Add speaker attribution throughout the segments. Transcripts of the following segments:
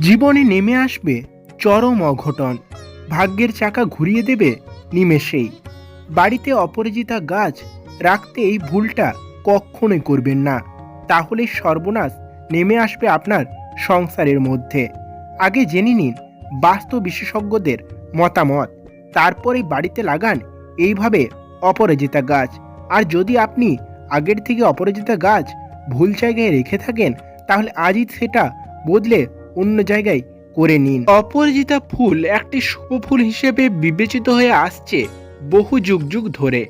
Speaker 1: জীবনে নেমে আসবে চরম অঘটন। ভাগ্যের চাকা ঘুরিয়ে দেবে নিমেষেই। বাড়িতে অপরাজিতা গাছ রাখতে এই ভুলটা কখনোই করবেন না। তাহলে সর্বনাশ নেমে আসবে আপনার সংসারের মধ্যে। আগে জেনে নিন বাস্তু বিশেষজ্ঞদের মতামত। তারপরে বাড়িতে লাগান এইভাবে অপরাজিতা গাছ। আর যদি আপনি আগের থেকে অপরাজিতা গাছ ভুল জায়গায় রেখে থাকেন, তাহলে আজই সেটা বদলে অন্য জায়গায় করে নিন। অপরাজিতা ফুল একটি শুভ ফুল হিসেবে বিবেচিত হয়ে আসছে বহু যুগ যুগ ধরে।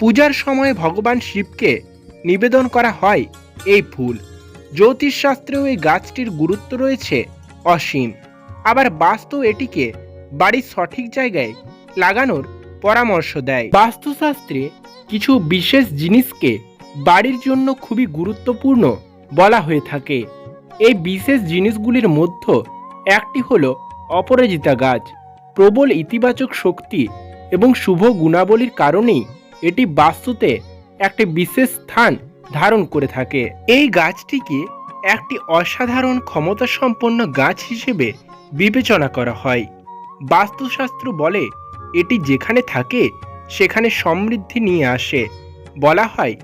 Speaker 1: পূজার সময় ভগবান শিবকে নিবেদন করা হয় এই ফুল। জ্যোতিষশাস্ত্রেও এই গাছটির গুরুত্ব রয়েছে অসীম। আবার বাস্তু এটিকে বাড়ির সঠিক জায়গায় লাগানোর পরামর্শ দেয়। বাস্তুশাস্ত্রে কিছু বিশেষ জিনিসকে বাড়ির জন্য খুবই গুরুত্বপূর্ণ বলা হয়ে থাকে। এই বিশেষ জিনিসগুলির মধ্যে একটি হল অপরাজিতা গাছ। প্রবল ইতিবাচক শক্তি এবং শুভ গুণাবলীর কারণেই এটি বাস্তুতে একটি বিশেষ স্থান ধারণ করে থাকে। এই গাছটিকে একটি অসাধারণ ক্ষমতা সম্পন্ন গাছ হিসেবে বিবেচনা করা হয়। বাস্তুশাস্ত্র বলে এটি যেখানে থাকে, সেখানে সমৃদ্ধি নিয়ে আসে। বলা হয়,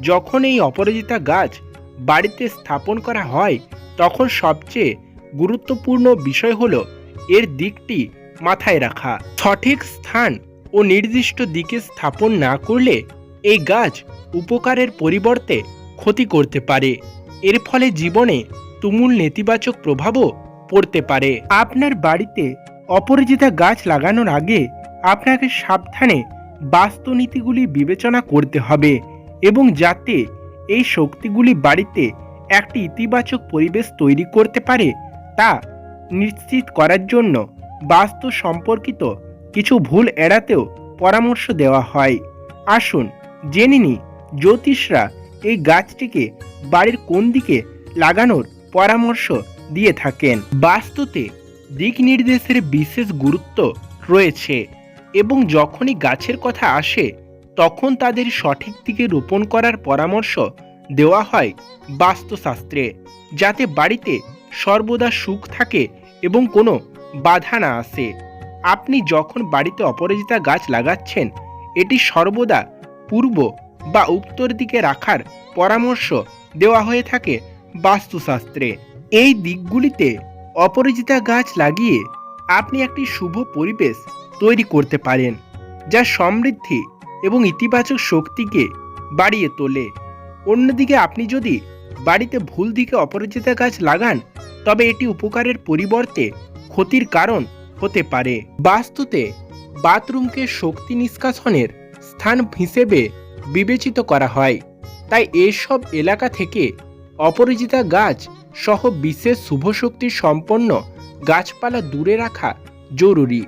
Speaker 1: যখন এই অপরাজিতা গাছ বাড়িতে স্থাপন করা হয়, তখন সবচেয়ে গুরুত্বপূর্ণ বিষয় হলো এর দিকটি মাথায় রাখা। সঠিক স্থান ও নির্দিষ্ট দিকে স্থাপন না করলে এই গাছ উপকারের পরিবর্তে ক্ষতি করতে পারে। এর ফলে জীবনে তুমুল নেতিবাচক প্রভাবও পড়তে পারে। আপনার বাড়িতে অপরাজিতা গাছ লাগানোর আগে আপনাকে সাবধানে বাস্তুনীতিগুলি বিবেচনা করতে হবে এবং যাতে এই শক্তিগুলি বাড়িতে একটি ইতিবাচক পরিবেশ তৈরি করতে পারে তা নিশ্চিত করার জন্য বাস্তু সম্পর্কিত কিছু ভুল এড়াতেও পরামর্শ দেওয়া হয়। আসুন জেনে নিই জ্যোতিষরা এই গাছটিকে বাড়ির কোন দিকে লাগানোর পরামর্শ দিয়ে থাকেন। বাস্তুতে দিক নির্দেশের বিশেষ গুরুত্ব রয়েছে এবং যখনই গাছের কথা আসে, তখন তাদের সঠিক দিকে রোপণ করার পরামর্শ দেওয়া হয় বাস্তুশাস্ত্রে, যাতে বাড়িতে সর্বদা সুখ থাকে এবং কোনো বাধা না আসে। আপনি যখন বাড়িতে অপরাজিতা গাছ লাগাচ্ছেন, এটি সর্বদা পূর্ব বা উত্তর দিকে রাখার পরামর্শ দেওয়া হয়ে থাকে বাস্তুশাস্ত্রে। এই দিকগুলিতে অপরাজিতা গাছ লাগিয়ে আপনি একটি শুভ পরিবেশ তৈরি করতে পারেন, যা সমৃদ্ধি এবং ইতিবাচক শক্তিকে বাড়িয়ে তোলে। অন্যদিকে আপনি যদি বাড়িতে ভুল দিকে অপরাজিতা গাছ লাগান, তবে এটি উপকারের পরিবর্তে ক্ষতির কারণ হতে পারে। বাস্তুতে বাথরুমকে শক্তি নিষ্কাশনের স্থান হিসেবে বিবেচিত করা হয়। তাই এসব এলাকা থেকে অপরাজিতা গাছ সহ বিশেষ শুভ শক্তি সম্পন্ন গাছপালা দূরে রাখা জরুরি।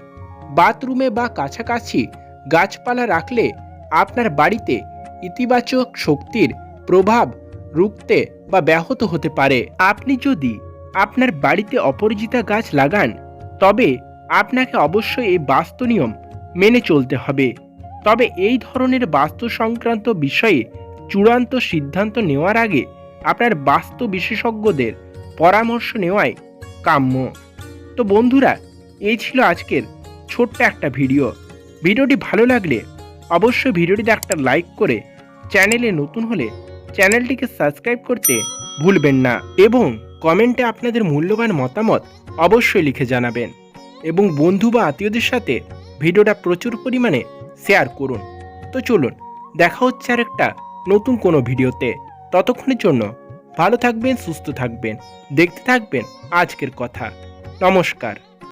Speaker 1: বাথরুমে বা কাছাকাছি গাছপালা রাখলে আপনার বাড়িতে ইতিবাচক শক্তির প্রভাব রুখতে বা ব্যাহত হতে পারে। আপনি যদি আপনার বাড়িতে অপরাজিতা গাছ লাগান, তবে আপনাকে অবশ্যই এই বাস্তু নিয়ম মেনে চলতে হবে। তবে এই ধরনের বাস্তু সংক্রান্ত বিষয়ে চূড়ান্ত সিদ্ধান্ত নেওয়ার আগে আপনার বাস্তু বিশেষজ্ঞদের পরামর্শ নেওয়াই কাম্য। তো বন্ধুরা এই ছিল আজকের ছোট্ট একটা ভিডিও। ভিডিওটি ভালো লাগলে অবশ্যই ভিডিওটিতে একটা লাইক করে চ্যানেলে নতুন হলে চ্যানেলটিকে সাবস্ক্রাইব করতে ভুলবেন না এবং কমেন্টে আপনাদের মূল্যবান মতামত অবশ্যই লিখে জানাবেন এবং বন্ধু বা আত্মীয়দের সাথে ভিডিওটা প্রচুর পরিমাণে শেয়ার করুন। তো চলুন, দেখা হচ্ছে আর একটা নতুন কোনো ভিডিওতে। ততক্ষণের জন্য ভালো থাকবেন, সুস্থ থাকবেন, দেখতে থাকবেন আজকের কথা। নমস্কার।